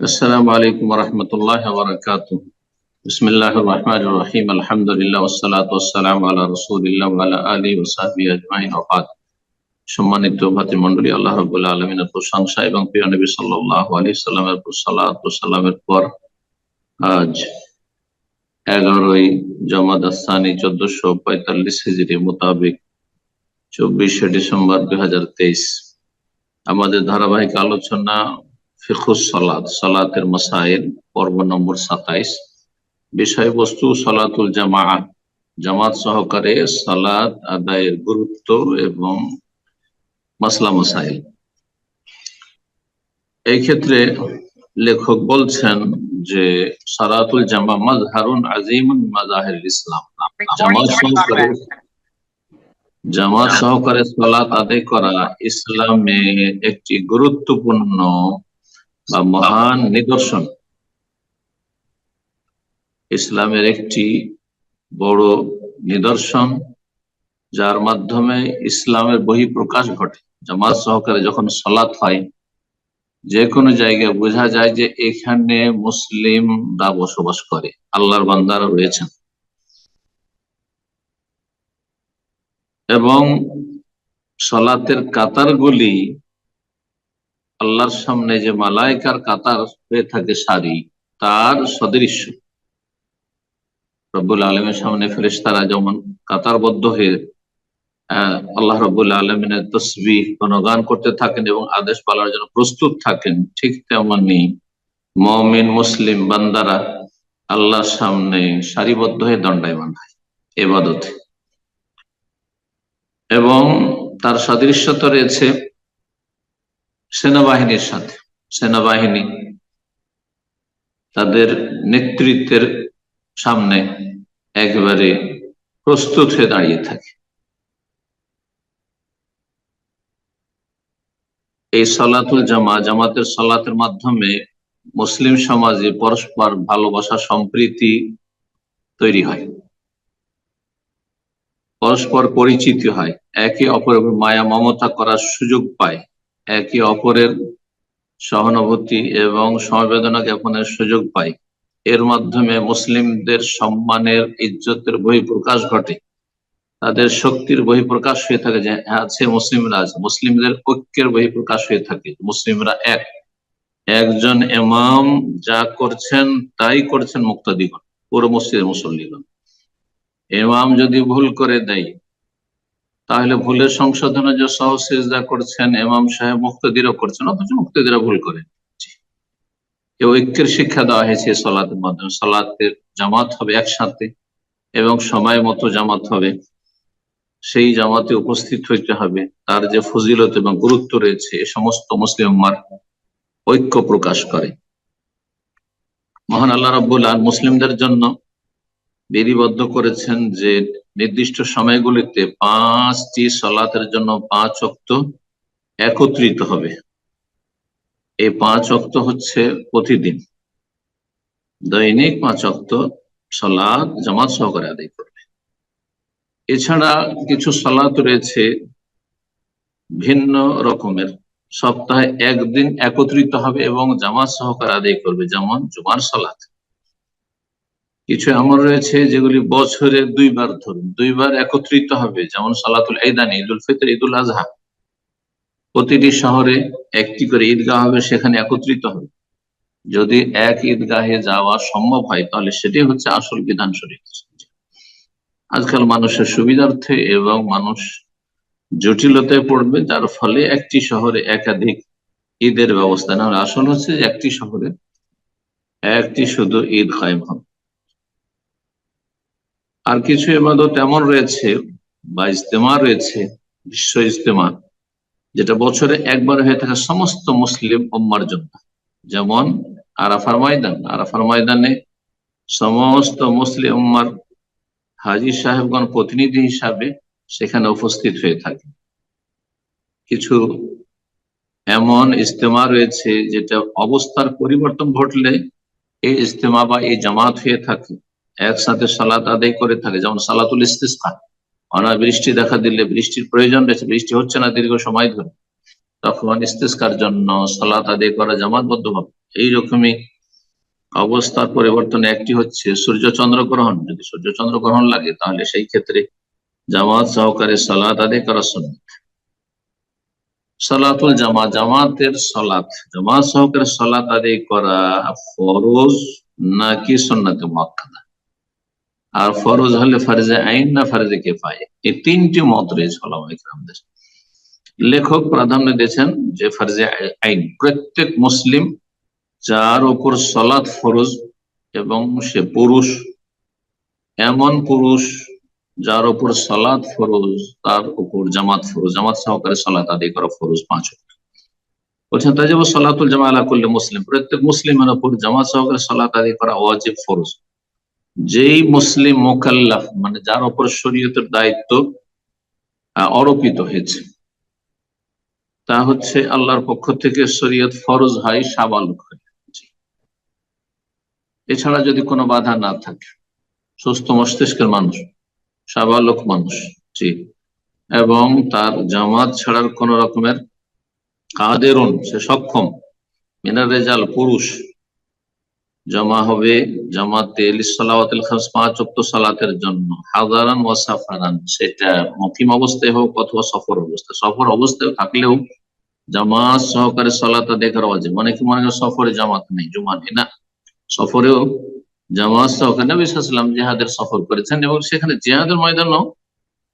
السلام عليكم ورحمة الله وبركاته بسم الله الرحمن الرحيم الحمد لله والصلاة والسلام على رسول الله وعلى آله وصحبه أجمعين وبعد সম্মানিত ভাতৃমণ্ডলী আল্লাহ রবুল্লাহ আলমিনের প্রশংসা এবং প্রিয় নবী সাল্লাহ আলী সাল্লামের সালাত সাল্লামের পর আজ এগারোই জমাদ আসানি চোদ্দশো পঁয়তাল্লিশ হিজড়ি মোতাবেক চব্বিশে ডিসেম্বর দুই হাজার তেইশ আমাদের ধারাবাহিক আলোচনা সালাত, সালাতের মাসাইল, পর্ব নম্বর সাতাইশ। বিষয়বস্তু সালাতুল জামা জামাত সহকারে সালাত আদায়ের গুরুত্ব এবং মাসলা মাসাইল। এই ক্ষেত্রে লেখক বলছেন যে, সালাতুল জামা মাজহারুন আজিমুন মাজাহির ইসলাম। জামাত সহকারে জামাত সহকারে সালাত আদায় করা ইসলামে একটি গুরুত্বপূর্ণ বা মহান নিদর্শন। ইসলামের একটি বড় নিদর্শন, যার মাধ্যমে ইসলামের বহি প্রকাশ ঘটে। জামাত সহকারে যখন সলাৎ হয় যে কোনো জায়গায় বোঝা যায় যে এখানে মুসলিমরা বসবাস করে, আল্লাহর বান্দারা রয়েছেন। এবং সলাতের কাতারগুলি আল্লাহর সামনে যে মালাইকার কাতার হয়ে থাকে সারি, তার সদৃশ্য। রব্বুল আলমের সামনে ফেরেশতারা যেমন কাতারবদ্ধ হয়ে আল্লাহ রব্বুল আলমিনের তসবি গণগান করতে থাকেন এবং আদেশ পালার জন্য প্রস্তুত থাকেন, ঠিক তেমনি মমিন, মুসলিম বান্দারা আল্লাহর সামনে সারিবদ্ধ হয়ে দণ্ডায়মান হয় এবাদতে। এবং তার সদৃশ্যতা রয়েছে সেনাবাহিনীর সাথে, সেনাবাহিনী তাদের নেতৃত্বের সামনে একবারে প্রস্তুত হয়ে দাঁড়িয়ে থাকে। এই সলাতুল জামা, জামাতের সলাতের মাধ্যমে মুসলিম সমাজে পরস্পর ভালোবাসা, সম্প্রীতি তৈরি হয়। পরস্পর পরিচিতি হয়, একে অপরের মায়া, মমতা করার সুযোগ পায়। একে অপরের সহানুভূতি এবং সমবেদনা জ্ঞাপনের সুযোগ পায়। এর মাধ্যমে মুসলিমদের সম্মানের, ইজ্জতের বহিঃপ্রকাশ ঘটে। তাদের শক্তির বহিঃপ্রকাশ হয়ে থাকে যে আছে মুসলিমরা আছে। মুসলিমদের ঐক্যের বহিঃপ্রকাশ হয়ে থাকে। মুসলিমরা এক। একজন এমাম যা করছেন, তাই করছেন মুক্তাদিগণ, পুরো মসজিদের মুসল্লিগণ। এমাম যদি ভুল করে দেয় তাহলে ভুলের সংশোধনের যে সহসেজদা করছেন এমাম সাহেব মুক্তদিরও করছেন, অথচ মুক্তদিরা ভুল করে। এই ঐক্যের শিক্ষা দেওয়া হয়েছে সলাতের মাধ্যমে। সলাতের জামাত হবে একসাথে এবং সময় মতো জামাত হবে। সেই জামাতে উপস্থিত হইতে হবে। তার যে ফজিলত এবং গুরুত্ব রয়েছে, এ সমস্ত মুসলিম ঐক্য প্রকাশ করে। মহান আল্লাহ রব্বুল্লাহ মুসলিমদের জন্য বিধিবদ্ধ করেছেন যে নির্দিষ্ট সময়গুলিতে পাঁচটি সলাতের জন্য পাঁচ অক্ত একত্রিত হবে। এই পাঁচ অক্ত হচ্ছে প্রতিদিন। দৈনিক পাঁচ অক্ত সলাদ জামাত সহকারে আদায় করবে। এছাড়া কিছু সলাত রয়েছে ভিন্ন রকমের। সপ্তাহে একদিন একত্রিত হবে এবং জামাত সহকারে আদায় করবে যেমন জুমার সলাত। কিছু এমন রয়েছে যেগুলি বছরে দুইবার ধরুন, দুইবার একত্রিত হবে, যেমন সালাতুল ঈদান, ঈদুল ফিতর, ঈদুল আজহা প্রতিটি শহরে একটি করে ঈদগাহ হবে, সেখানে একত্রিত হবে। যদি এক ঈদগাহে যাওয়া সম্ভব হয়, তাহলে সেটাই হচ্ছে আসল বিধান শরীর আজকাল মানুষের সুবিধার্থে এবং মানুষ জটিলতায় পড়বে, যার ফলে একটি শহরে একাধিক ঈদের ব্যবস্থা না আসল হচ্ছে একটি শহরে একটি শুধু ঈদ কায়েম হবে। আর কিছু এবাদত এমন রয়েছে বা ইজতেমা রয়েছে, বিশ্ব ইজতেমা, যেটা বছরে একবার হয়ে থাকে সমস্ত মুসলিম উম্মার জন্য। যেমন আরাফার ময়দান, আরাফার ময়দানে সমস্ত মুসলিম উম্মার হাজি সাহেবগণ প্রতিনিধি হিসাবে সেখানে উপস্থিত হয়ে থাকে। কিছু এমন ইজতেমা রয়েছে যেটা অবস্থার পরিবর্তন ঘটলে এই ইজতেমা বা এই জামাত হয়ে থাকে। একসাথে সালাত আদায় করে থাকে, যেমন সালাতুল ইস্তিসকা। অনা বৃষ্টি দেখা দিলে বৃষ্টির প্রয়োজন রয়েছে, বৃষ্টি হচ্ছে না দীর্ঘ সময় ধরে। তখন ইস্তিস্কার জন্য সালাত আদায় করা জামাতবদ্ধ হবে এইরকমই অবস্থার পরিবর্তন একটি হচ্ছে সূর্য চন্দ্র গ্রহণ। যদি সূর্য চন্দ্র গ্রহণ লাগে, তাহলে সেই ক্ষেত্রে জামাত সহকারে সালাত আদায় করা সুন্নত। সালাতুল জামা, জামাতের সালাত। জামাত সহকারে সালাত আদায় করা ফরজ নাকি সন্নাতে মুআক্কাদা আর ফরজ হলে ফারজে আইন না ফারজে কেফায়ে এই তিনটি মত রয়েছে ওলামা ইকরামদের। লেখক প্রাধান্য দিয়েছেন যে ফারজে আইন, প্রত্যেক মুসলিম যার উপর সলাৎ ফরজ এবং সে পুরুষ, এমন পুরুষ যার উপর সালাত ফরজ, তার উপর জামাত ফরজ। জামাত সহকারে সালাত আদায় করা ফরজ পাঁচ। বলছেন, তাই যাব সালাতুল জামা আলা করলে মুসলিম, প্রত্যেক মুসলিমের উপর জামাত সহকারে সালাত আদায় করা ওয়াজিব ফরজ। যেই মুসলিম মোকাল্লাফ মানে যার উপর শরীয়তের দায়িত্ব অর্পিত হয়েছে, তা হচ্ছে আল্লাহর পক্ষ থেকে শরীয়ত ফরজ হয় সাবালক এছাড়া যদি কোনো বাধা না থাকে, সুস্থ মস্তিষ্কের মানুষ, সাবালক মানুষ, জি, এবং তার জামাত ছাড়ার কোন রকমের কাদেরুন, সে সক্ষম, মিনার রেজাল, পুরুষ জমা হবে জামাতে লিসালাওয়াতিল খামস পাঁচ ওয়াক্ত সালাতের জন্য। হাজারান ওয়া সাফারান, সেটা মকিম অবস্থায় হোক অথবা সফর অবস্থায়। সফর অবস্থায় থাকলেও জামাত সহকারে সালাত দেখার ওয়াজিব। অনেকে মনে সফরে জামাত নেই জুমা নেই না, সফরেও জামাত সহকারে নবী সাল্লাম জিহাদের সফর করেছেন এবং সেখানে জিহাদের ময়দানও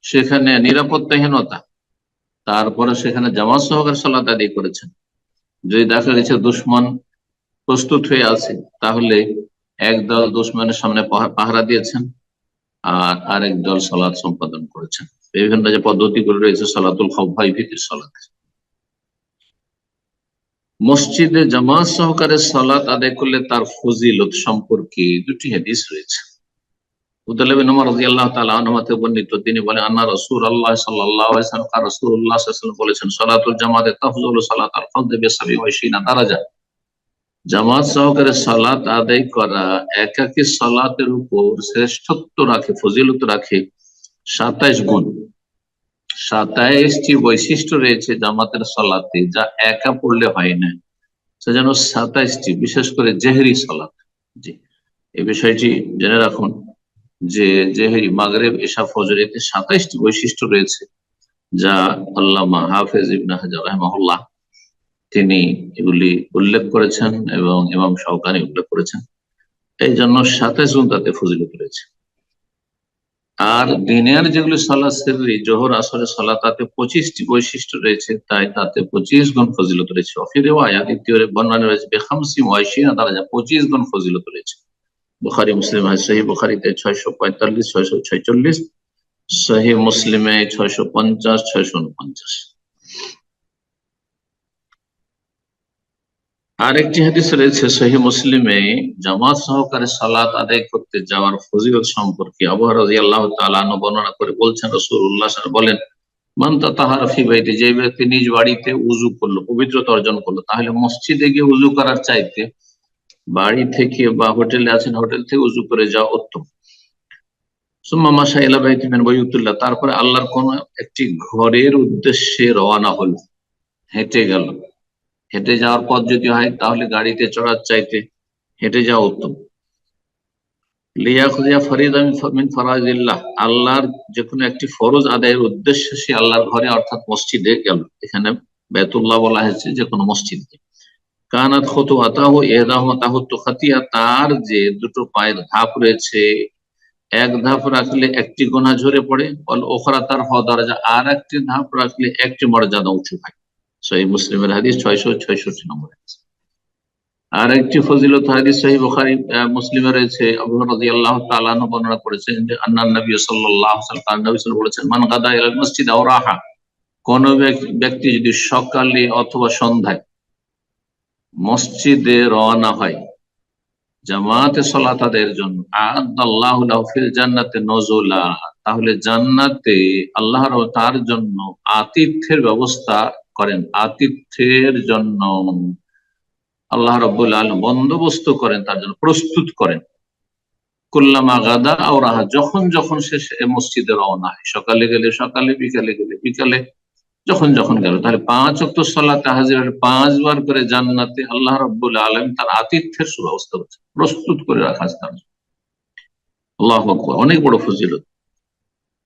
সেখানে নিরাপত্তাহীনতা। তারপরে সেখানে জামাত সহকারে সালাত আদায় করেছেন। যদি দেখা গেছে দুশ্মন প্রস্তুত হয়ে আছে। তাহলে একদল দুশ্মনের সামনে পাহারা দিয়েছেন আর আরেক দল সালাত সম্পাদন করেছেন। বিভিন্ন যে পদ্ধতিগুলো রয়েছে, সালাতুল খফাই ভিত্তির মসজিদে জামাত সহকারে সালাত আদায় করলে তার ফজিলত সম্পর্কে দুটি হাদিস রয়েছে। তাআলা বর্ণিত, তিনি বলেন বলেছেন, সালাতুল জামাতে তাফজুলু সালাতাল জামাত সহকারে সালাত আদায় করা, একাকী সালাতের উপর শ্রেষ্ঠত্ব রাখে, ফজিলত রাখে সাতাইশ গুণ। সাতাইশটি বৈশিষ্ট্য রয়েছে জামাতের সালাতে যা একা পড়লে হয় না। সেজন্য সাতাইশটি, বিশেষ করে জেহরি সালাত। জি এই বিষয়টি জেনে রাখুন যে জেহরি, মাগরেব, এশা, ফজর, এতে সাতাইশটি বৈশিষ্ট্য রয়েছে যা আল্লামা হাফেজ ইবনে হাজার, রহমাহুল্লাহ তিনি এগুলি উল্লেখ করেছেন এবং ইমাম সহকারী উল্লেখ করেছেন। এই জন্য সাতাইশ গুণ তাতে ফজিলত রয়েছে। আর দিনের যেগুলি সালাদ সেরি জোহর আসরে সালাত, তাতে পঁচিশটি বৈশিষ্ট্য রয়েছে, তাই তাতে পঁচিশ গুণ ফজিলত রয়েছে। অফিরে ওয়া দ্বিতীয় বর্ণনা রয়েছে, বেখামসি ওয়াইশিনা দ্বারা যা পঁচিশ গুণ ফজিলত রয়েছে। বুখারি, মুসলিম সহি বুখারিতে ছয়শো পঁয়তাল্লিশ, ছয়শো ছয়চল্লিশ সহি মুসলিমে ছয়শো পঞ্চাশ, ছয়শো উনপঞ্চাশ। আরেকটি হাদিস রয়েছে সহি মুসলিমে, জামাত সহকারে সালাত আদায় করতে যাওয়ার ফজিলত সম্পর্কে আবু রাদিয়াল্লাহু তাআলা আনহু বর্ণনা করে বলছেন আলাইহি ওয়াসাল্লাম বলেন, মান তাহার ফি বাইতি, যে ব্যক্তি নিজ বাড়িতে উজু করল, পবিত্রতা অর্জন করল, তাহলে মসজিদে গিয়ে উজু করার চাইতে বাড়ি থেকে বা হোটেলে আছেন, হোটেল থেকে উজু করে যাওয়া উত্তম। সুম্মা মাসা ইলা বাইতি মিন তারপরে আল্লাহর কোন একটি ঘরের উদ্দেশ্যে রওনা হলো, হেঁটে গেল। হেঁটে যাওয়ার পথ যদি হয়, তাহলে গাড়িতে চড়ার চাইতে হেঁটে যাওয়া উত্তম। লিয়াখুদিয়া ফরিদা মিন ফরাজিল্লাহ, আল্লাহর যে কোনো একটি ফরজ আদায়ের উদ্দেশ্যে সে আল্লাহর ঘরে অর্থাৎ মসজিদে গেল। এখানে বেতুল্লাহ বলা হয়েছে যে কোনো মসজিদকে। কানাত খতু আতাহ এহদাহ তাহত খাতিয়া তার যে দুটো পায়ের ধাপ রয়েছে, এক ধাপ রাখলে একটি গোনা ঝরে পড়ে ওখরা তার হওয়া দরজা আর একটি ধাপ রাখলে একটি মর্যাদা উঁচু হয়। সহি মুসলিমের হাদিস ছয়শো ছয়ষট্টি নম্বর হাদিস। আর একটি ফজিলত হাদিস সহি বুখারী মুসলিমে রয়েছে। আবু রাদিয়াল্লাহু তাআলা আনহু বর্ণনা করেছেন যে আন্নান নবী আলাইহি নবী বলেছেন, মান গাদা ইলাল মসজিদ আও রাহা, কোন ব্যক- ব্যক্তি যদি সকালে অথবা সন্ধ্যায় মসজিদে রওনা হয় জামাতে সালাত তাদের জন্য, আদাল্লাহু লাহু ফিল জান্নাতে নজুলা তাহলে জান্নাতে আল্লাহর তার জন্য আতিথ্যের ব্যবস্থা করেন। আতিথ্যের জন্য আল্লাহ রব্বুল আলম বন্দোবস্ত করেন, তার জন্য প্রস্তুত করেন। কুল্লামা গাদা ও রাহা, যখন যখন সে মসজিদে রওনা হয়, সকালে গেলে সকালে, বিকালে গেলে বিকালে, যখন যখন গেল, তাহলে পাঁচ অক্ট সাল্লাতে হাজির পাঁচবার করে জান্নাতে আল্লাহ রব্বুল আলম তার আতিথ্যের সুব্যবস্থা করছে প্রস্তুত করে রাখা আছে তার। আল্লাহ অনেক বড় ফজিলত।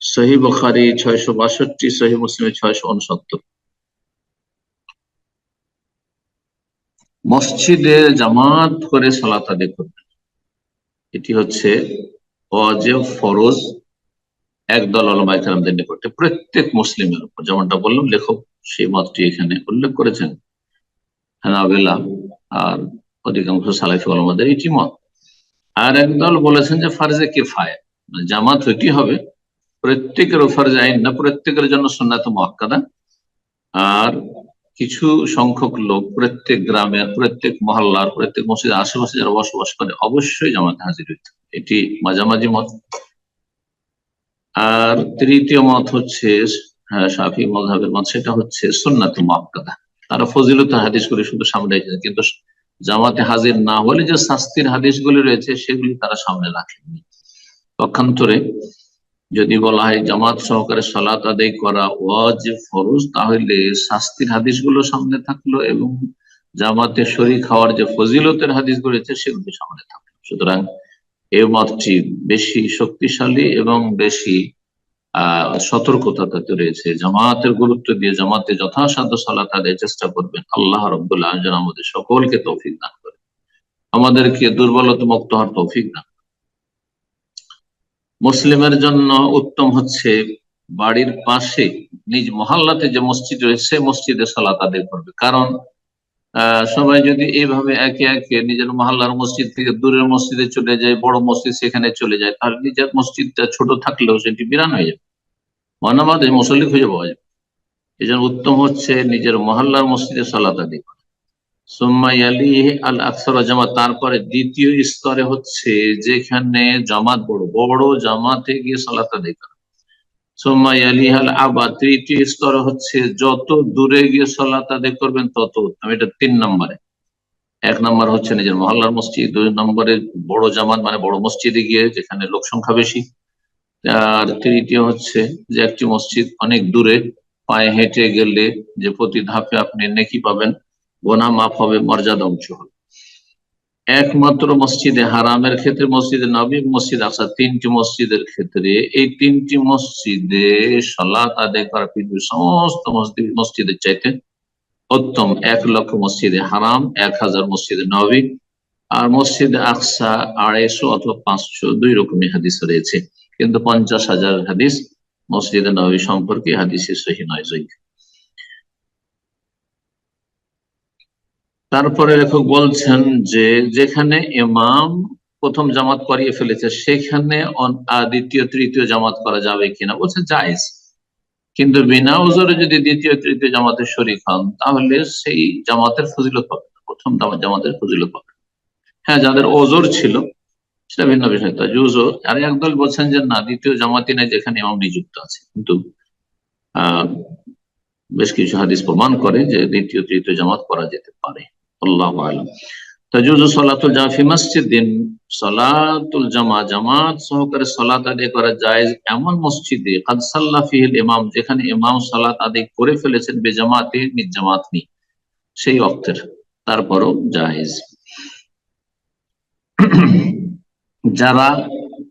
সহি বখারি ছয়শো বাষট্টি সহি মুসলিমের ছয়শো উনসত্তর। মসজিদে জামাত করে সালাত আদায় করবেন এটি হচ্ছে ওয়াজিব ফরজ একদল আলমাই নিকটে, প্রত্যেক মুসলিমের উপর। যেমনটা বললাম, লেখক সেই মতটি এখানে উল্লেখ করেছেন। হানাবেলা আর অধিকাংশ সালাফি আলমাদের এটি মত। আর একদল বলেছেন যে ফার্জে মানে জামাত হইতে হবে। প্রত্যেকের ফার্জ আইন না, প্রত্যেকের জন্য সন্ন্যাত মহাক্কাদা আর কিছু সংখ্যক লোক প্রত্যেক গ্রামের প্রত্যেক মহল্লার প্রত্যেক মসজিদের আশেপাশে যারা বসবাস করে অবশ্যই জামাতে হাজির হইতে এটি মাঝামাঝি মত। আর তৃতীয় মত হচ্ছে হ্যাঁ, শাফি মজাহের মত সেটা হচ্ছে সুন্নাত মহাক্কাদা তারা ফজিলত হাদিস করে শুধু সামনে রেখেছে কিন্তু জামাতে হাজির না হলে যে শাস্তির হাদিসগুলি রয়েছে সেগুলি তারা সামনে রাখেননি। পক্ষান্তরে যদি বলা হয় জামাত সহকারে সালাত আদায় করা ওয়াজ ফরজ, তাহলে শাস্তির হাদিসগুলো সামনে থাকল এবং জামাতে শরীর খাওয়ার যে ফজিলতের হাদিসগুলো রয়েছে, সেগুলো সামনে থাকল। সুতরাং এই মতটি বেশি শক্তিশালী এবং বেশি সতর্কতা তাতে রয়েছে। জামাতের গুরুত্ব দিয়ে জামাতে যথাসাধ্য সালাত আদায় চেষ্টা করবেন। আল্লাহ রব্বুল্লাহ আমাদের সকলকে তৌফিক দান করে আমাদেরকে দুর্বলতা মুক্ত হওয়ার তৌফিক দান। মুসলিমের জন্য উত্তম হচ্ছে বাড়ির পাশে নিজ মহল্লাতে যে মসজিদ রয়েছে সে মসজিদে সালাত আদায় করবে। কারণ সবাই যদি এইভাবে একে একে নিজের মহল্লার মসজিদ থেকে দূরের মসজিদে চলে যায়, বড় মসজিদ সেখানে চলে যায় তাহলে নিজের মসজিদটা ছোট থাকলেও সেটি বিরান হয়ে যাবে। মনামাদে মুসল্লি খুঁজে পাওয়া যাবে। এই উত্তম হচ্ছে নিজের মহল্লার মসজিদে সালাত ইয়ালিহি আল জামাত। তারপরে দ্বিতীয় স্তরে হচ্ছে যেখানে জামাত বড় বড় জামাতে গিয়ে সালাত আদায় করা। সুম্মা ইয়ালিহি আল আবা তৃতীয় স্তরে হচ্ছে যত দূরে গিয়ে সালাত আদায় করবেন তত উত্তম। এটা তিন নম্বরে। এক নম্বর হচ্ছে নিজের মহল্লার মসজিদ, দুই নম্বরে বড় জামাত মানে বড় মসজিদে গিয়ে যেখানে লোক সংখ্যা বেশি। আর তৃতীয় হচ্ছে যে একটি মসজিদ অনেক দূরে, পায়ে হেঁটে গেলে যে প্রতি ধাপে আপনি নেকি পাবেন গোনা মাফ হবে, মর্যাদা উঁচু হবে। একমাত্র মসজিদে হারামের ক্ষেত্রে মসজিদে নবী, মসজিদ আসা তিনটি মসজিদের ক্ষেত্রে। এই তিনটি মসজিদে সালাত আদায় করা পৃথিবীর সমস্ত মসজিদ, মসজিদের চাইতে উত্তম এক লক্ষ মসজিদে হারাম, এক হাজার মসজিদে নবী আর মসজিদে আকসা আড়াইশো অথবা পাঁচশো, দুই রকমের হাদিস রয়েছে। কিন্তু পঞ্চাশ হাজার হাদিস মসজিদে নবী সম্পর্কে হাদিসে সহি নয় জয়ী তারপরে লেখক বলছেন যে, যেখানে ইমাম প্রথম জামাত করিয়ে ফেলেছে, সেখানে দ্বিতীয়, তৃতীয় জামাত করা যাবে কিনা? বলছে জায়েজ। কিন্তু বিনা ওজোরে যদি দ্বিতীয়, তৃতীয় জামাতের শরিক হন, তাহলে সেই জামাতের ফজিলত পাবে না। প্রথম জামাত- জামাতের ফজিলত পাবে হ্যাঁ যাদের ওজোর ছিল, সেটা ভিন্ন বিষয়। তা জুজো আর একদল বলছেন যে, না, দ্বিতীয় জামাতি নেই যেখানে ইমাম নিযুক্ত আছে। কিন্তু বেশ কিছু হাদিস প্রমাণ করে যে, দ্বিতীয়, তৃতীয় জামাত করা যেতে পারে। আল্লাহ আলম। তাজুজু সলাতুল জামা মসজিদিন। সলাতুল জামা, জামাত সহকারে সলাত আদায় করা যায় এমন মসজিদে কাদ সাল্লা ফিহিল ইমাম, যেখানে ইমাম সালাত আদায় করে ফেলেছেন বেজামাতে নিজ জামাত নেই। সেই অর্থের তারপরও জায়েজ। যারা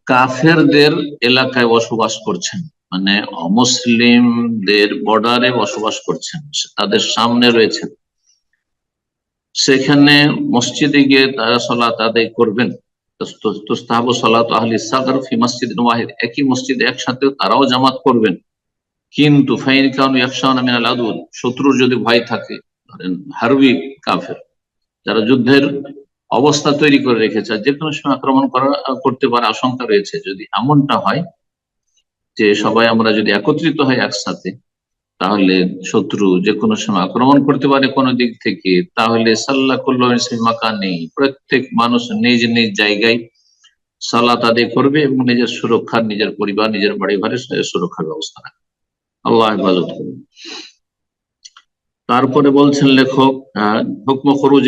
কাফেরদের এলাকায় বসবাস করছেন মানে অমুসলিমদের বর্ডারে বসবাস করছেন, তাদের সামনে রয়েছেন। সেখানে মসজিদে গিয়ে তারা সলাত আদায় করবেন। সলাত আহলি সাগর ফি মসজিদ ওয়াহিদ, একই মসজিদে একসাথে তারাও জামাত করবেন। কিন্তু ফাইন কাউন ইয়াকশাউন মিনাল আদুল শত্রুর যদি ভয় থাকে, ধরেন হারবি কাফের, যারা যুদ্ধের অবস্থা তৈরি করে রেখেছে যে কোনো সময় আক্রমণ করা করতে পারে আশঙ্কা রয়েছে। যদি এমনটা হয় যে সবাই আমরা যদি একত্রিত হয় একসাথে তাহলে শত্রু যে কোনো সময় আক্রমণ করতে পারে কোনো দিক থেকে, তাহলে সাল্লাহ মাকা নেই প্রত্যেক মানুষ নিজ নিজ জায়গায় সালাত আদায় করবে এবং নিজের সুরক্ষার, নিজের পরিবার, নিজের বাড়ি ঘরে সুরক্ষার ব্যবস্থা রাখবে। আল্লাহ হেফাজত করবে তারপরে বলছেন লেখক হুকম খরুজ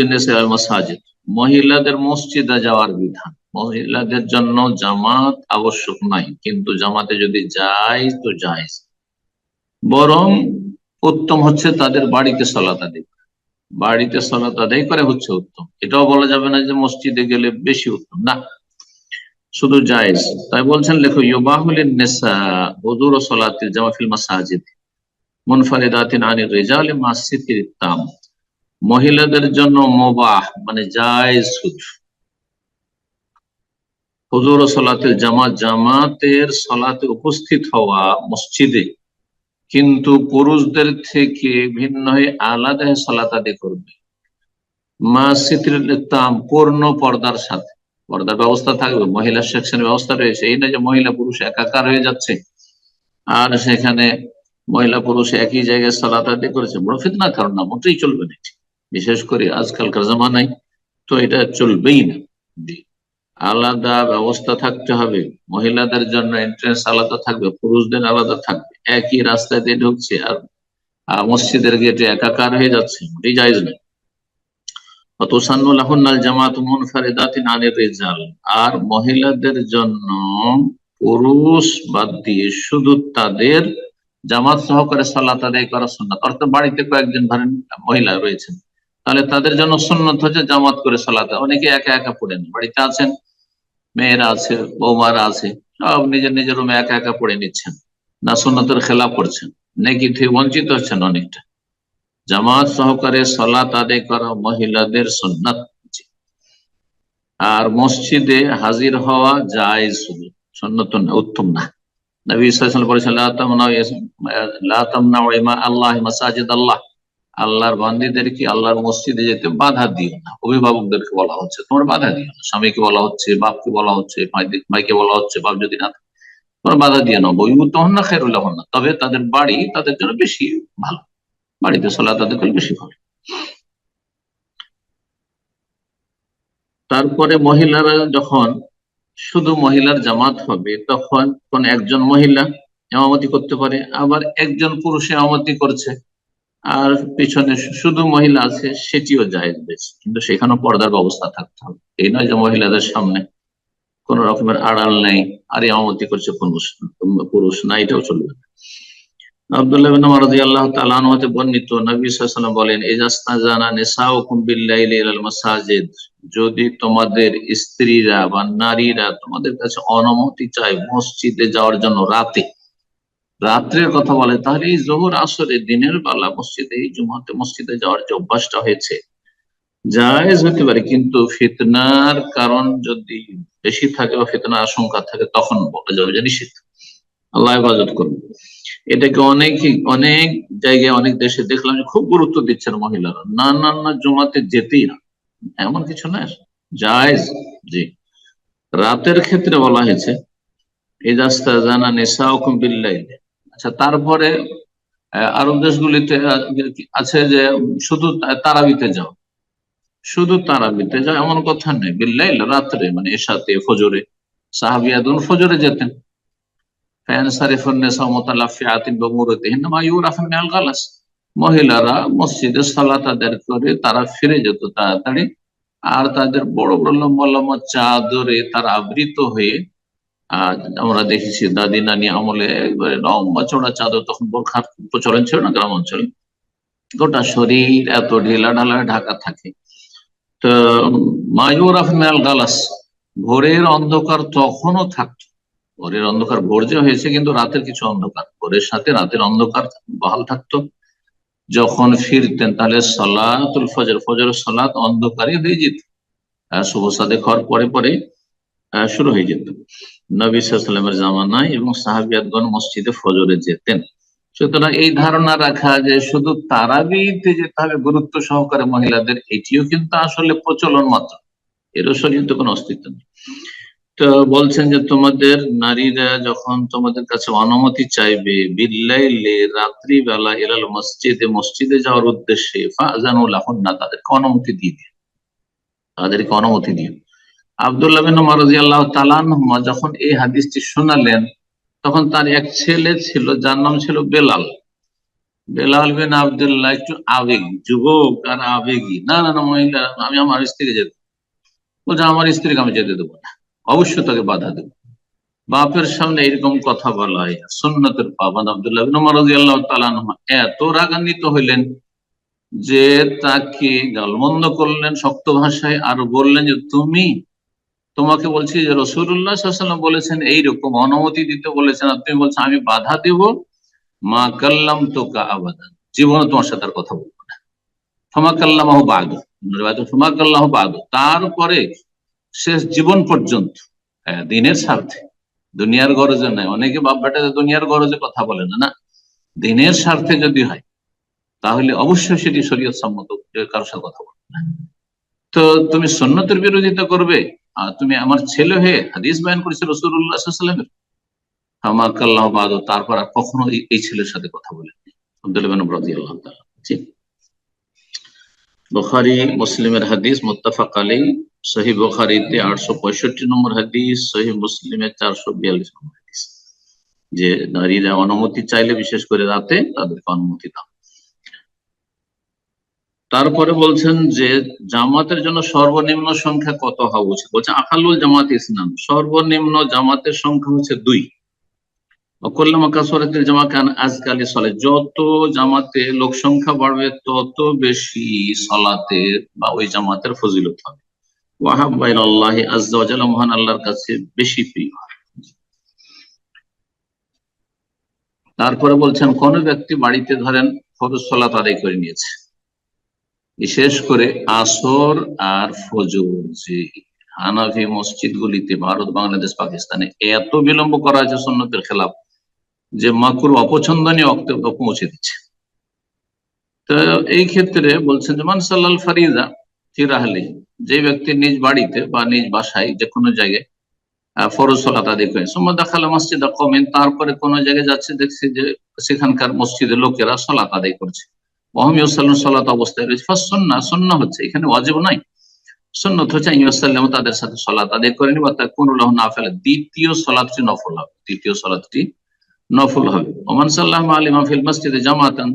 মাসাজিদ, মহিলাদের মসজিদে যাওয়ার বিধান। মহিলাদের জন্য জামাত আবশ্যক নাই, কিন্তু জামাতে যদি যায় তো যায় বরং উত্তম হচ্ছে তাদের বাড়িতে সলাত আদায়। বাড়িতে সলাত আদায় করে হচ্ছে উত্তম। এটাও বলা যাবে না যে মসজিদে গেলে বেশি উত্তম। না, শুধু জায়েজ। তাই বলছেন, লেখো, ইউবাহুলিন নেসা হুজুর ও সলাতিল জামা ফিল মাসাজিদ মুনফারিদাতিন আনির রিজাল মাসিতির তাম মহিলাদের জন্য মোবাহ মানে জায়েজ শুধু হুজুর সলাতের জামাত জামাতের সলাতে উপস্থিত হওয়া মসজিদে কিন্তু পুরুষদের থেকে ভিন্ন হয়ে আলাদা সলাত আদায় করবে। মা সিত্রিল তাম পূর্ণ পর্দার সাথে। পর্দার ব্যবস্থা থাকবে, মহিলা সেকশনের ব্যবস্থা রয়েছে। এই না যে মহিলা পুরুষ একাকার হয়ে যাচ্ছে, আর সেখানে মহিলা পুরুষ একই জায়গায় সালাত আদায় করেছে, বড় ফিতনা কারণ না, মোটেই চলবে না বিশেষ করে আজকালকার জামানায় তো এটা চলবেই না। আলাদা ব্যবস্থা থাকতে হবে, মহিলাদের জন্য এন্ট্রেন্স আলাদা থাকবে, পুরুষদের আলাদা থাকবে। একই রাস্তায় দিয়ে ঢুকছে আর মসজিদের গেটে একাকার হয়ে যাচ্ছে, মোটেই জায়জ নেই আর মহিলাদের জন্য পুরুষ বাদ দিয়ে শুধু তাদের জামাত সহকারে সালাত আদায় করা সুন্নাত। অর্থাৎ বাড়িতে কয়েকজন ধরেন মহিলা রয়েছেন, তাহলে তাদের জন্য সুন্নত হচ্ছে জামাত করে সালাত অনেকে একা একা পড়েন বাড়িতে আছেন, মেয়েরা আছে, বৌমারা আছে, সব নিজের নিজের রুমে একা একা পড়ে নিচ্ছেন। না সুন্নতের খেলাপ করছেন নাকি থেকে বঞ্চিত হচ্ছেন অনেকটা। জামাত সহকারে সালাত আদায় করা মহিলাদের সুন্নাত। জি। আর মসজিদে হাজির হওয়া যায় শুধু সুন্নত না উত্তম আল্লাহ আল্লাহর আল্লাহর মসজিদে যেতে বাধা দিও না। অভিভাবকদেরকে বলা হচ্ছে তোমরা বাধা দিও না। স্বামীকে বলা হচ্ছে বাপকে বলা হচ্ছে ভাইকে বলা হচ্ছে বাপ যদি না থাকে, তোমরা বাধা দিও না বই তখন না খেরুল্লাহ না। তবে তাদের বাড়ি তাদের জন্য বেশি ভালো। বাড়িতে সলা তাদের করলে বেশি ভালো। তারপরে মহিলারা যখন শুধু মহিলার জামাত হবে, তখন কোন একজন মহিলা এমামতি করতে পারে, আবার একজন পুরুষ এমামতি করছে। আর পিছনে শুধু মহিলা আছে, সেটিও জায়েজ বেশ। কিন্তু সেখানেও পর্দার ব্যবস্থা থাকতে হবে। এই নয় যে মহিলাদের সামনে কোন রকমের আড়াল নেই। আর এমামতি করছে পুরুষ পুরুষ না, এটাও চলবে বর্ণিত নবী বলেন যদি তোমাদের স্ত্রীরা বা নারীরা তোমাদের কাছে অনুমতি চায় মসজিদে যাওয়ার জন্য রাতে, রাত্রের কথা বলে, তাহলে এই জোহর আসরে দিনের বেলা মসজিদে, এই জুমাতে মসজিদে যাওয়ার যে অভ্যাসটা হয়েছে, জায়েজ হতে পারে। কিন্তু ফিতনার কারণ যদি বেশি থাকে বা ফিতনার আশঙ্কা থাকে, তখন বলা যাবে যে নিষিদ্ধ। আল্লাহ হেফাজত করবে এটাকে অনেক অনেক জায়গায়, অনেক দেশে দেখলাম যে খুব গুরুত্ব দিচ্ছেন মহিলারা। না না না জমাতে যেতেই না। এমন কিছু না, জায়েজ জি। রাতের ক্ষেত্রে বলা হয়েছে এই রাস্তা জানা নেশা হুকুম বিল্লাইল। আচ্ছা তারপরে আরব দেশগুলিতে আছে যে শুধু তারাবিতে যাও। শুধু তারাবিতে যাও এমন কথা নেই। বিল্লাইল রাত্রে মানে এসাতে ফজরে সাহাবিয়াদুন ফজরে যেতেন। মহিলারা মসজিদে সালাত আদায় করে তারা ফিরে যেত তাড়াতাড়ি। আর তাদের বড় বড় লম্বা লম্বা চাদরে তারা আবৃত হয়ে আমরা দেখেছি দাদি নানি আমলে একবারে লম্বা চড়া চাদর তখন বোরখার প্রচলন ছিল না গ্রাম অঞ্চলে। গোটা শরীর এত ঢিলা ঢালা ঢাকা থাকে। তো মায়ুর আফমেল গালাস, ভোরের অন্ধকার তখনও থাকতো। ভোরের অন্ধকার ভোর যে হয়েছে কিন্তু রাতের কিছু অন্ধকার। ভোরের সাথে রাতের অন্ধকার বহাল থাকতো। যখন ফিরতেন তাহলে সলাতুল ফজর ফজর সলাত অন্ধকারে হয়ে যেত। শুভ সাদে খাওয়ার পরে পরে শুরু হয়ে যেত। নবী সাল্লামের জামানায় এবং সাহাবিয়াতগণ মসজিদে ফজরে যেতেন। সুতরাং এই ধারণা রাখা যে শুধু তারাবিতে যেতে হবে গুরুত্ব সহকারে মহিলাদের এটিও কিন্তু আসলে প্রচলন মাত্র। এরও শরীরে কোনো অস্তিত্ব নেই। তো বলছেন যে তোমাদের নারীরা যখন তোমাদের কাছে অনুমতি চাইবে, বিল্লাইলে রাত্রি বেলা এলাল মসজিদে মসজিদে যাওয়ার উদ্দেশ্যে ফাজানুল না তাদেরকে অনুমতি দিয়ে দিও তাদেরকে অনুমতি দিও আব্দুল্লাহ বিন মারজি আল্লাহ তালানহুমা যখন এই হাদিসটি শোনালেন তখন তার এক ছেলে ছিল, যার নাম ছিল বেলাল। বেলাল বিন আবদুল্লাহ একটু আবেগ, যুবক আর আবেগী। না না না, মহিলা, আমি আমার স্ত্রীকে যেতে বলছে, আমার স্ত্রীকে আমি যেতে দেবো না। অবশ্যই তাকে বাধা দেবো। বাপের সামনে এরকম কথা বলা হয়। সুন্নতের পাবান আব্দুল্লাহ তাআলা আনহু এত রাগান্বিত হইলেন যে তাকে গালমন্দ করলেন, শক্ত ভাষায় আর বললেন যে, তুমি তোমাকে বলছি যে রসুল্লাহ সাল্লাম বলেছেন এইরকম, অনুমতি দিতে বলেছেন আর তুমি বলছো আমি বাধা দেব, মা কাল্লাম তো আবাদান। জীবনে তোমার সাথে আর কথা বলব না। ফমা কাল্লামাহ বাদ। ফমা কাল্লাহ বাদ। তারপরে শেষ জীবন পর্যন্ত দিনের স্বার্থে। দুনিয়ার গরজে নাই। অনেকে বাপ বেটা দুনিয়ার গরজে কথা বলে না না? দিনের স্বার্থে যদি হয়, তাহলে অবশ্যই সেটি শরীয়ত সম্মত কারোর সাথে কথা বলবে না। তো তুমি সন্ন্যতের বিরোধিতা করবে তুমি আমার ছেলে হয়ে হাদিস বয়ান করেছে রসুল্লাহামের হামাকাল্লাহ বাদ, তারপর আর কখনো এই- ছেলের সাথে কথা বলেননি আব্দুল্লাহ বিন রাজি আল্লাহ জি। বুখারী, মুসলিমের হাদিস মুত্তাফাক আলী সহি বুখারীতে আটশো পঁয়ষট্টি নম্বর হাদিস সহি মুসলিমের চারশো বিয়াল্লিশ নম্বর হাদিস। যে নারীরা অনুমতি চাইলে, বিশেষ করে রাতে তাদেরকে অনুমতি দাও। তারপরে বলছেন যে জামাতের জন্য সর্বনিম্ন সংখ্যা কত হওয়া উচিত? বলছে আকালুল জামাত ইসলাম, সর্বনিম্ন জামাতের সংখ্যা হচ্ছে দুই। অকল্লামা কাসরাতের জামা কান আজকালি সলে যত জামাতে লোক সংখ্যা বাড়বে, তত বেশি সলাতের বা ওই জামাতের ফজিলত হবে। ওয়াহাবাইল আল্লাহ আজ্জাল মহান আল্লাহর কাছে বেশি প্রিয়। তারপরে বলছেন, কোন ব্যক্তি বাড়িতে ধরেন ফরজ সলাত আদায় করে নিয়েছে। বিশেষ করে আসর আর ফজর, যে হানাফি মসজিদ গুলিতে ভারত, বাংলাদেশ, পাকিস্তানে এত বিলম্ব করা হয়েছে সন্ন্যতের খেলাফ, যে মাকুর অপছন্দনীয় বক্তব্য পৌঁছে দিচ্ছে। তো এই ক্ষেত্রে বলছেন যে মানসাল্লাল ফারিদা ফিরাহলি যে ব্যক্তি নিজ বাড়িতে বা নিজ বাসায় যে কোনো জায়গায় ফরজ সলাত আদায় করে, সোম্মা দেখালে মসজিদ কমেন তারপরে কোন জায়গায় যাচ্ছে, দেখছে যে সেখানকার মসজিদের লোকেরা সলাত আদায় করছে। মোহাম্মদ সলাত অবস্থায় রয়েছে। হচ্ছে এখানে ওয়াজিব তাদের সাথে সলাত আদায় করেনি বা তার কোন না ফেলে দ্বিতীয় সলাতটি নফল হবে, দ্বিতীয় সলাতটি নফল হবে। ওমান সাল্লাহ আলী মাহফিল মসজিদে জামাতান,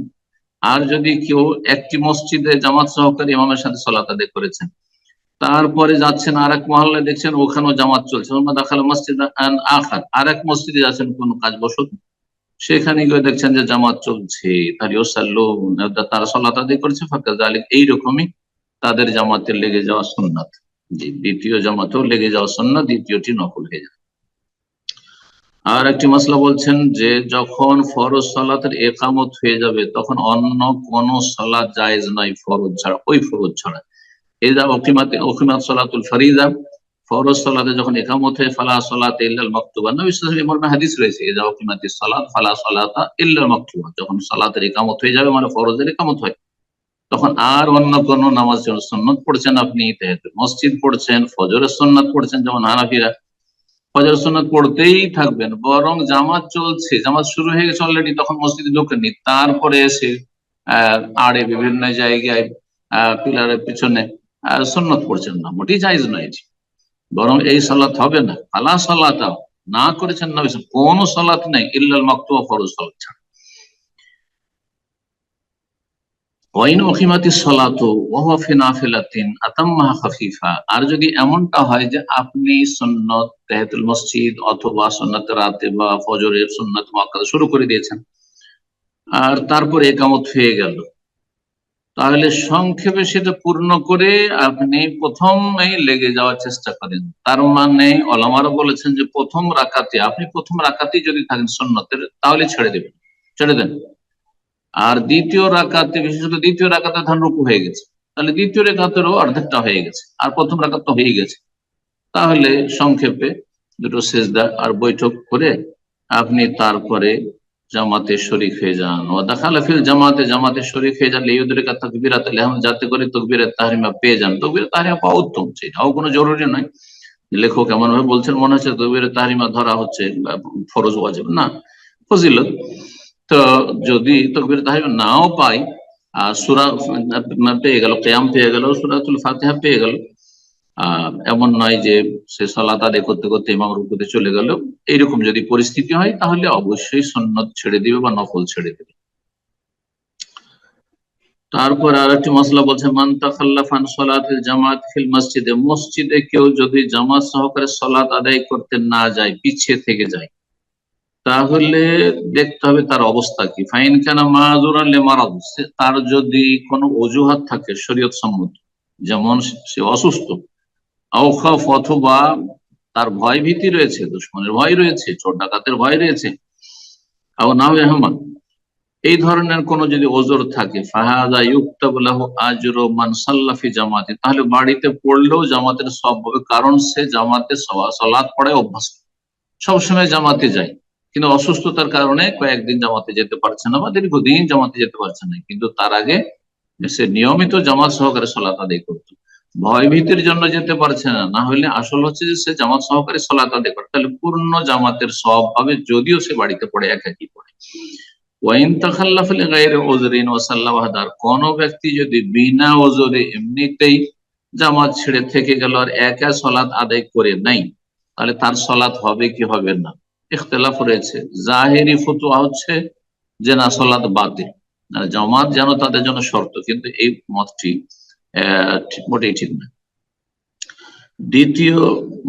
আর যদি কেউ একটি মসজিদে জামাত সহকারী ইমামের সাথে সলাত আদায় করেছেন তারপরে যাচ্ছেন আর এক মহল্লায়, দেখছেন ওখানেও জামাত চলছে। মসজিদ আখার আর এক মসজিদে যাচ্ছেন, কোন কাজ বসত সেখানে গিয়ে দেখছেন যে জামাত চলছে, তারা সলাত আদায় করছে ফাঁকা জালিক, এইরকমই তাদের জামাতে লেগে যাওয়া সুন্নাত। জি, দ্বিতীয় জামাতেও লেগে যাওয়া সুন্নাত, দ্বিতীয়টি নকল হয়ে যায়। আর একটি মশলা বলছেন যে, যখন ফরজ সালাতের একামত হয়ে যাবে, তখন অন্য কোন সালাত জায়েজ নয় ফরজ ছাড়া, ওই ফরজ ছাড়া। এই যা অকিমাতে অকিমাত সালাতুল ফরিদা ফরজ সালাতে যখন একামত হয়ে ফালা সালাত ইল্লাল মাকতুবা। নবী সাল্লাল্লাহু আলাইহি ওয়াসাল্লাম হাদিস রয়েছে এই যা অকিমাতি সালাত, ফালা সালাতা ইল্লাল মাকতুবা। যখন সালাতের একামত হয়ে যাবে মানে ফরজের একামত হয়। তখন আর অন্য কোন নামাজ যেমন সন্ন্যত পড়ছেন আপনি মসজিদ পড়ছেন, ফজরের সন্ন্যত পড়ছেন যেমন হানাফিরা ফজর সন্ন্যত পড়তেই থাকবেন। বরং জামাত চলছে, জামাত শুরু হয়ে গেছে অলরেডি তখন মসজিদে ঢোকেননি। তারপরে এসে আড়ে বিভিন্ন জায়গায় পিলারের পিছনে সন্ন্যত পড়ছেন না। মোটেই জায়জ নয় এটি। বরং এই সালাত হবে না। আলা সালাতা, না করেছেন না কোন সালাত নেই, ইল্লাল মাকতুবা, ফরজ সালাত ছাড়া। ওয়াইন ওখিমাতি সলাতু, ওয়া নাফিলাতিন আতাম্মাহা খাফিফা। আর যদি এমনটা হয় যে আপনি সুন্নত, তাহিয়াতুল মসজিদ অথবা সুন্নত রাতে বা ফজরের সুন্নত মুআক্কাদা শুরু করে দিয়েছেন, আর তারপরে একামত হয়ে গেল তাহলে সংক্ষেপে সেটা পূর্ণ করে আপনি প্রথমেই লেগে যাওয়ার চেষ্টা করেন। তার মানে অলামারও বলেছেন যে প্রথম রাকাতে, আপনি প্রথম রাকাতেই যদি থাকেন সুন্নতের, তাহলে ছেড়ে দেবেন, ছেড়ে দেন। আর দ্বিতীয় রাকাতে বিশেষত দ্বিতীয় রাকাতে ধান রুকু হয়ে গেছে, তাহলে দ্বিতীয় রেখাতেরও অর্ধেকটা হয়ে গেছে, আর প্রথম রাকাত তো হয়ে গেছে। তাহলে সংক্ষেপে দুটো সেজদা আর বৈঠক করে আপনি তারপরে জামাতে শরিক হয়ে যান। ও দেখালে ফিল জামাতে জামাতে শরিক হয়ে যান। ইউদের কথা তকবিরাত আলহাম যাতে করে তকবিরের তাহরিমা পেয়ে যান। তকবিরের তাহরিমা পাওয়া উত্তম, সেটাও কোনো জরুরি নয়। লেখক এমন ভাবে বলছেন, মনে হচ্ছে তকবিরের তাহরিমা ধরা হচ্ছে ফরজ ওয়াজিব। না, ফজিলত। তো যদি তকবির তাহরিমা নাও পাই আর সুরা পেয়ে গেল, কেয়াম পেয়ে গেল, সুরাতুল ফাতিহা পেয়ে গেল এমন নয় যে সে সালাত আদায় করতে করতে ইমাম রুকুতে চলে গেল। এইরকম যদি পরিস্থিতি হয়, তাহলে অবশ্যই সন্ন্যত ছেড়ে দিবে বা নফল ছেড়ে দিবে। তারপর আর একটি মশলা বলছে, মান তাখাল্লাফান সলাতিল জামাত ফিল মসজিদে মসজিদে কেউ যদি জামাত সহকারে সলাত আদায় করতে না যায়, পিছিয়ে থেকে যায়, তাহলে দেখতে হবে তার অবস্থা কি। ফাইন কেন মাজুরালে মারাদ তার যদি কোনো অজুহাত থাকে শরীয়ত সম্মত যেমন সে অসুস্থ আউখাফ অথবা তার ভয় ভীতি রয়েছে, দুশ্মনের ভয় রয়েছে, চোর ডাকাতের ভয় রয়েছে। আও এই ধরনের কোন যদি ওজোর থাকে, ফাহাদা ইউক্তাবুল্লাহ আজর মান সাল্লাফি জামাতে, তাহলে বাড়িতে পড়লেও জামাতের সব হবে কারণ সে জামাতে সলাৎ পড়ায় অভ্যাস সবসময় জামাতে যায়, কিন্তু অসুস্থতার কারণে কয়েকদিন জামাতে যেতে পারছে না বা দীর্ঘদিন জামাতে যেতে পারছে না। কিন্তু তার আগে সে নিয়মিত জামাত সহকারে সলাত আদায় করতো। ভয় ভীতির জন্য যেতে পারছে না। না হলে আসল হচ্ছে যে সে জামাত সহকারে সলাত আদায় করে। তাহলে পূর্ণ জামাতের সব হবে যদিও সে বাড়িতে পড়ে, একাকি পড়ে। ওয়াইন তাখাল্লাফলে গায়ের ওজরিন ওয়াসাল্লাহাদার কোন ব্যক্তি যদি বিনা ওজরে এমনিতেই জামাত ছেড়ে থেকে গেল আর একা সলাৎ আদায় করে নাই, তাহলে তার সলাৎ হবে কি হবে না? ইখতলাফ রয়েছে। জাহেরি ফতুয়া হচ্ছে যে না সলাৎ বাতিল। জামাত যেন তাদের জন্য শর্ত, কিন্তু এই মতটি মোটেই ঠিক না। দ্বিতীয়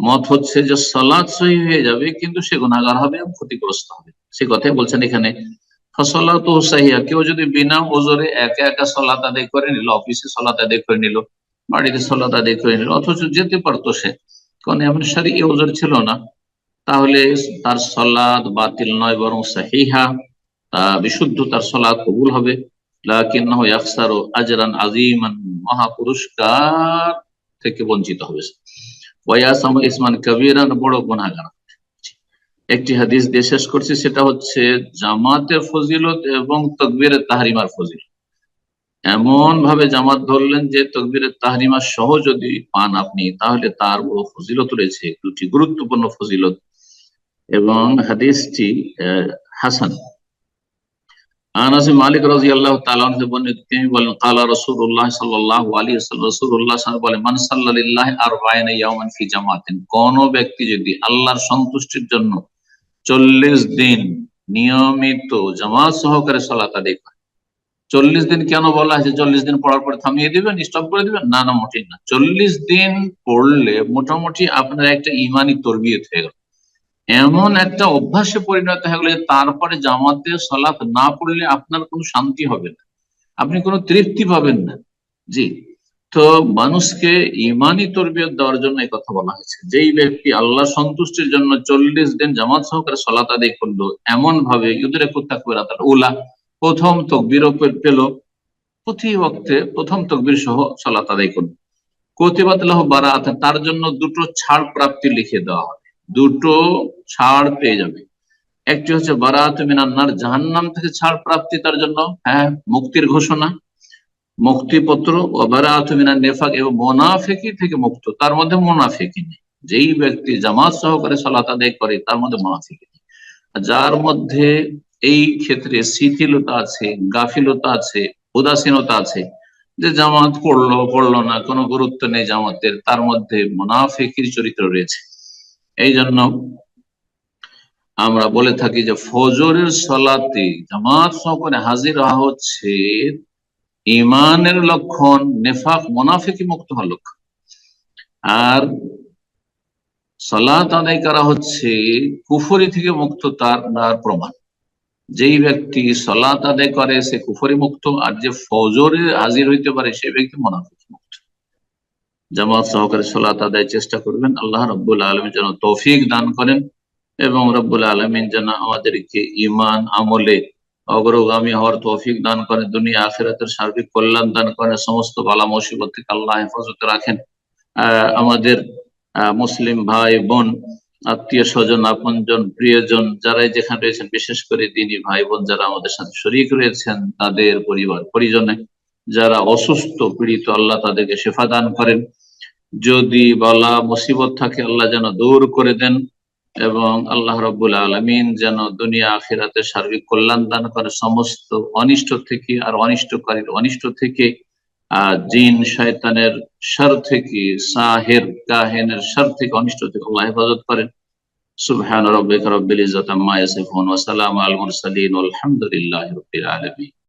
মত হচ্ছে যে সলাৎ সহি হয়ে যাবে, কিন্তু সে গুণাগার হবে ক্ষতিগ্রস্ত হবে। সে কথাই বলছেন এখানে। ফসলাত সাহিয়া কেউ যদি বিনা ওজোরে একা একা সলাত আদায় করে নিল, অফিসে সলাত আদায় করে নিল, বাড়িতে সলাত আদায় করে নিল, অথচ যেতে পারতো সে, কারণ এমন সারি ওজোর ছিল না, তাহলে তার সলাদ বাতিল নয়, বরং সাহিহা বিশুদ্ধ তার সলাদ কবুল হবে। আজরান আজিমান মহাপুরস্কার থেকে বঞ্চিত হবে ইসমান কবিরান, বড় গুণাগার একটি হাদিস দিয়ে শেষ করছি, সেটা হচ্ছে জামাতের ফজিলত এবং তকবীরের তাহরিমার ফজিলত। এমন ভাবে জামাত ধরলেন যে তকবীরের তাহারিমা সহ যদি পান আপনি, তাহলে তার বড় ফজিলত রয়েছে, দুটি গুরুত্বপূর্ণ ফজিলত। এবং হাদিসটি হাসান। আনাসে মালিক রাজি আল্লাহ তাআলা বর্ণিত তিনি বলেন কালা রাসূলুল্লাহ সাল্লাল্লাহু আলাইহি ওয়াসাল্লাম রাসূলুল্লাহ বলেন মান ফি জামাতিন কোন ব্যক্তি যদি আল্লাহর সন্তুষ্টির জন্য 40 দিন নিয়মিত জামাত সহকারে সালাত আদায় করে 40 দিন কেন বলা হয়েছে? 40 দিন পড়ার পরে থামিয়ে দিবেন স্টপ করে দিবেন? না না, মোটেই না। 40 দিন পড়লে মোটামুটি আপনার একটা ঈমানি তরবিয়ত হয়ে গেল। এমন একটা অভ্যাসে পরিণত হয়ে গেল তারপরে জামাতে সলাপ না পড়লে আপনার কোনো শান্তি হবে না। আপনি কোনো তৃপ্তি পাবেন না। জি। তো মানুষকে ইমানি তরবিয়ত দেওয়ার জন্য এই কথা বলা হয়েছে। যেই ব্যক্তি আল্লাহ সন্তুষ্টির জন্য চল্লিশ দিন জামাত সহকারে সলাত আদায় করল এমন ভাবে ইউদরে কুত্তাকুরা তার ওলা প্রথম তকবির পেল, প্রতি বক্তে প্রথম তকবির সহ সলাত আদায় করল। কতিবাতলাহ বারা তার জন্য দুটো ছাড় প্রাপ্তি লিখে দেওয়া হবে দুটো ছাড় পেয়ে যাবে। একটি হচ্ছে বারাত মিনান্নার জাহান্নাম থেকে ছাড় প্রাপ্তি তার জন্য হ্যাঁ মুক্তির ঘোষণা, মুক্তিপত্র, ও বারাত মিনান নেফাক এবং মোনাফেকি থেকে মুক্ত। তার মধ্যে মোনাফেকি নেই। যেই ব্যক্তি জামাত সহকারে সলাত আদায় করে, তার মধ্যে মোনাফেকি নেই। যার মধ্যে এই ক্ষেত্রে শিথিলতা আছে, গাফিলতা আছে, উদাসীনতা আছে, যে জামাত পড়ল পড়ল না, কোনো গুরুত্ব নেই জামাতের, তার মধ্যে মোনাফেকির চরিত্র রয়েছে। এই জন্য আমরা বলে থাকি যে ফজরের সলাতে জামাত সহকারে হাজির হওয়া হচ্ছে ইমানের লক্ষণ, নেফাক, মোনাফিকি মুক্ত হওয়ার লক্ষণ। আর সলাত আদায় করা হচ্ছে কুফরি থেকে মুক্ত তার প্রমাণ। যেই ব্যক্তি সলাত আদায় করে, সে কুফরি মুক্ত, আর যে ফজরে হাজির হইতে পারে, সে ব্যক্তি মোনাফিক জামাত সহকারে সলাত আদায় চেষ্টা করবেন। আল্লাহ রব্বুল আলমী যেন তৌফিক দান করেন এবং রব্বুল আলমিন যেন আমাদেরকে ইমান আমলে অগ্রগামী হওয়ার তৌফিক দান করে, দুনিয়া আখেরাতের সার্বিক কল্যাণ দান করে, সমস্ত বালা মুসিবত থেকে আল্লাহ হেফাজতে রাখেন। আমাদের মুসলিম ভাই, বোন, আত্মীয় স্বজন, আপনজন, প্রিয়জন যারাই যেখানে রয়েছেন, বিশেষ করে তিনি ভাই বোন যারা আমাদের সাথে শরিক রয়েছেন, তাদের পরিবার, পরিজনে যারা অসুস্থ, পীড়িত, আল্লাহ তাদেরকে শেফা দান করেন। যদি বলা মুসিবত থাকে, আল্লাহ যেন দূর করে দেন এবং আল্লাহ রব্বুল আলমিন যেন দুনিয়া আখিরাতে সার্বিক কল্যাণ দান করে। সমস্ত অনিষ্ট থেকে আর অনিষ্টকারীর অনিষ্ট থেকে জিন, শয়তানের সার থেকে, সাহের, কাহেনের সার থেকে অনিষ্ট থেকে আল্লাহ হেফাজত করেন। সুবহান রব্বিকা রব্বিল ইজ্জাতি আম্মা ইয়াসিফুন ওয়া সালামু আলাল মুরসালিন। আলহামদুলিল্লাহি রাব্বিল আলামিন।